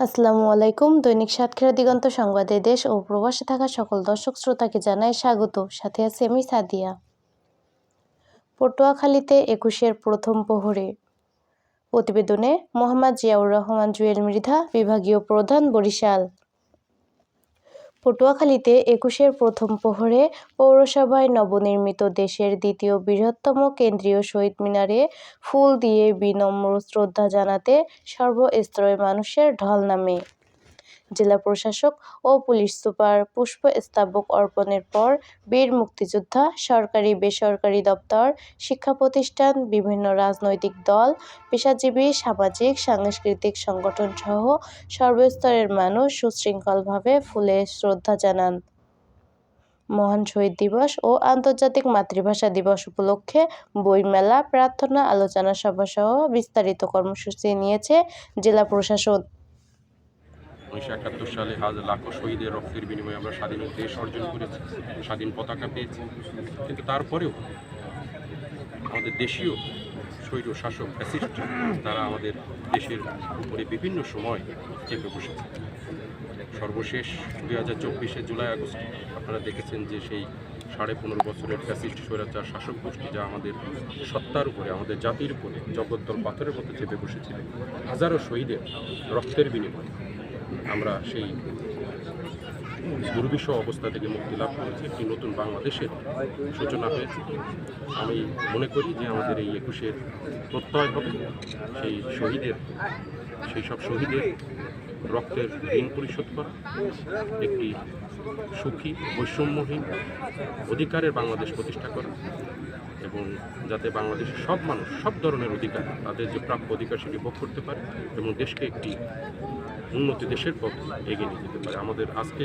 আসসালামু আলাইকুম। দৈনিক সাতক্ষীরা দিগন্ত সংবাদে দেশ ও প্রবাসে থাকা সকল দর্শক শ্রোতাকে জানায় স্বাগত। সাথে আছে আমি সাদিয়া। পটুয়াখালীতে একুশের প্রথম প্রহরে। প্রতিবেদনে মোহাম্মদ জিয়াউর রহমান, জুয়েল মৃধা বিভাগীয় প্রধান বরিশাল। পটুয়াখালীতে একুশের প্রথম প্রহরে পৌরসভায় নবনির্মিত দেশের দ্বিতীয় বৃহত্তম কেন্দ্রীয় শহীদ মিনারে ফুল দিয়ে বিনম্র শ্রদ্ধা জানাতে সর্বস্তরের মানুষের ঢল নামে। জেলা প্রশাসক ও পুলিশ সুপার পুষ্প পুষ্পস্তবক অর্পণের পর বীর মুক্তিযোদ্ধা, সরকারি, বেসরকারি দপ্তর, শিক্ষা প্রতিষ্ঠান, বিভিন্ন রাজনৈতিক দল, পেশাজীবী, সামাজিক, সাংস্কৃতিক সংগঠন সহ সর্বস্তরের মানুষ সুশৃঙ্খলভাবে ফুলে শ্রদ্ধা জানান। মহান শহীদ দিবস ও আন্তর্জাতিক মাতৃভাষা দিবস উপলক্ষে বইমেলা, প্রার্থনা, আলোচনা সভা সহ বিস্তারিত কর্মসূচি নিয়েছে জেলা প্রশাসন। উনিশশো একাত্তর সালে হাজার লাখো শহীদের রক্তের বিনিময়ে আমরা স্বাধীন দেশ অর্জন করেছি, স্বাধীন পতাকা পেয়েছি। কিন্তু তারপরেও আমাদের দেশীয় স্বৈর শাসক ফ্যাসিস্ট তারা আমাদের দেশের উপরে বিভিন্ন সময় চেপে বসেছে। সর্বশেষ দুই হাজার চব্বিশে জুলাই আগস্ট আপনারা দেখেছেন যে সেই সাড়ে পনেরো বছরের ফ্যাসিস্ট স্বৈরাচার শাসক গোষ্ঠী যা আমাদের সত্তার উপরে, আমাদের জাতির উপরে, জগদ্দল পাথরের মতো চেপে বসেছিল, হাজারো শহীদের রক্তের বিনিময়ে। আমরা সেই দুর্বিষহ অবস্থা থেকে মুক্তি লাভ করেছি, একটি নতুন বাংলাদেশের সূচনা হয়েছে আমি মনে করি যে আমাদের এই একুশের প্রত্যয় হবে। সেই শহীদের, সেই সব শহীদের রক্তের ঋণ পরিশোধ করা, একটি সুখী, বৈষম্যহীন অধিকারের বাংলাদেশ প্রতিষ্ঠা করা এবং যাতে বাংলাদেশের সব মানুষ সব ধরনের অধিকার, তাদের যে প্রাপ্য অধিকার সেটি ভোগ করতে পারে এবং দেশকে একটি উন্নতি দেশের পথ এগিয়ে নিয়ে যেতে পারে। আমাদের আজকে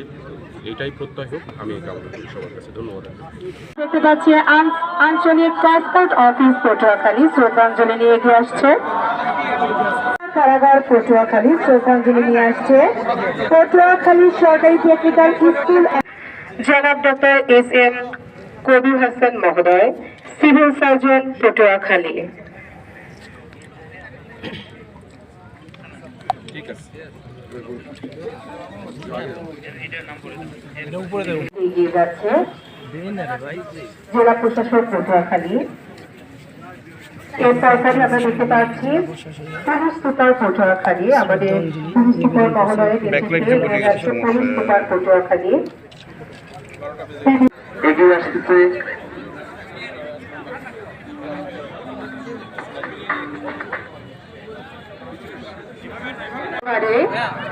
এইটাই প্রত্যয় হোক। আমি এই কামনা করি সবার কাছে। ধন্যবাদ। দেখতে পাচ্ছি আঞ্চলিক পাসপোর্ট অফিস পটুয়াখালী শ্রদ্ধাঞ্জলি নিয়ে এগিয়ে আসছে। কারাগার পটুয়াখালী শ্রদ্ধাঞ্জলি নিয়ে আসছে। পটুয়াখালী সরকারি টেকনিক্যাল স্কুল জনাব doctor S M Kabir Hasan মহোদয় সিভিল সার্জন পটুয়াখালী। ঠিক আছে। এগিয়ে যাচ্ছে জেলা প্রশাসক পটুয়াখালী। এর সরকারি আমরা দেখতে পাচ্ছি পুলিশ সুপার পটুয়াখালী আমাদের পুলিশ সুপার মহোদয়ের সুপার পটুয়াখালী। এগিয়ে আসতেছে এবারে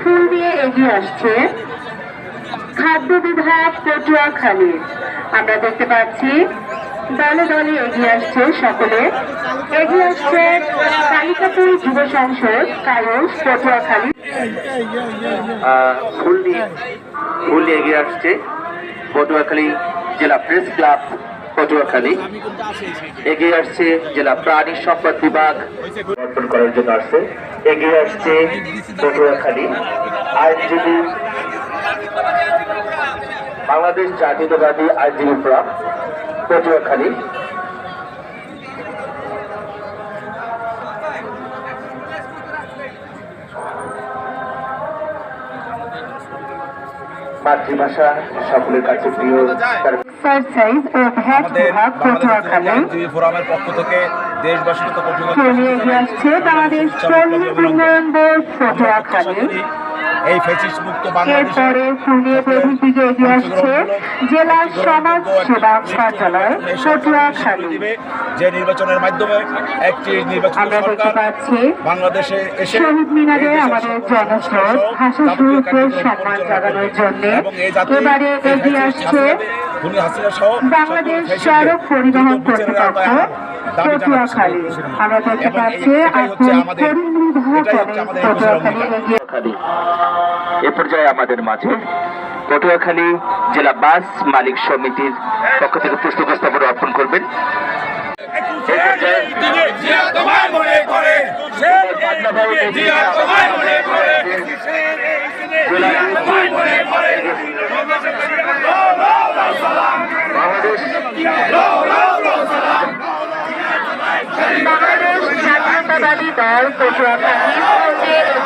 ফুল দিয়ে এগিয়ে আসছে। খাদ্য বিভাগ পটুয়াখালী। আমরা দেখতে পাচ্ছি, দলে দলে এগিয়ে আসছে সকলে। এগিয়ে আসছে কালিকাপুর যুব সংসদ কায়স পটুয়াখালী। ফুল দিয়ে ফুল নিয়ে এগিয়ে আসছে পটুয়াখালী জেলা প্রেস ক্লাব। পটুয়াখালী। এগিয়ে আসছে জেলা প্রাণী সম্পদ বিভাগ। অর্পণ করার জন্য আসছে। এগিয়ে আসছে পটুয়াখালী। আইনজীবী বাংলাদেশ জাতীয়তাবাদী আইনজীবী ফোরাম, পটুয়াখালী। মাতৃভাষা সকলের কাছে প্রিয়। তার সাইজ ও ভ্যাট বিভাগ পটুয়াখালী ফোরামের পক্ষ থেকে দেশবাসীর তো আসছে বাংলাদেশ শ্রমিক উন্নয়ন বোর্ড পটুয়াখালী এই ফেসিস মুক্ত সমাজ সেবা কার্যালয় পটুয়াখালী যে নির্বাচনের মাধ্যমে একটি নির্বাচন সরকার বাংলাদেশে এসে শহীদ মিনারে আমাদের জনস্রোত ভাষা যাবতীয় সম্মান জাগানোর জন্য এবং এই জাতি এবারে এগিয়ে আসছে বাংলাদেশ সড়ক পরিবহন কর্তৃপক্ষ। পটুয়াখালী আমরা দেখতে পাচ্ছি এখন পটুয়াখালী পটুয়াখালী। এ পর্যায়ে আমাদের মাঝে পটুয়াখালী জেলা বাস মালিক সমিতির পক্ষ থেকে পুষ্প উপস্থাপন অর্পণ করবেন। বাংলাদেশ জাতীয়তাবাদী দল পটুয়াখালী।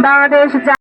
বাংলাদেশ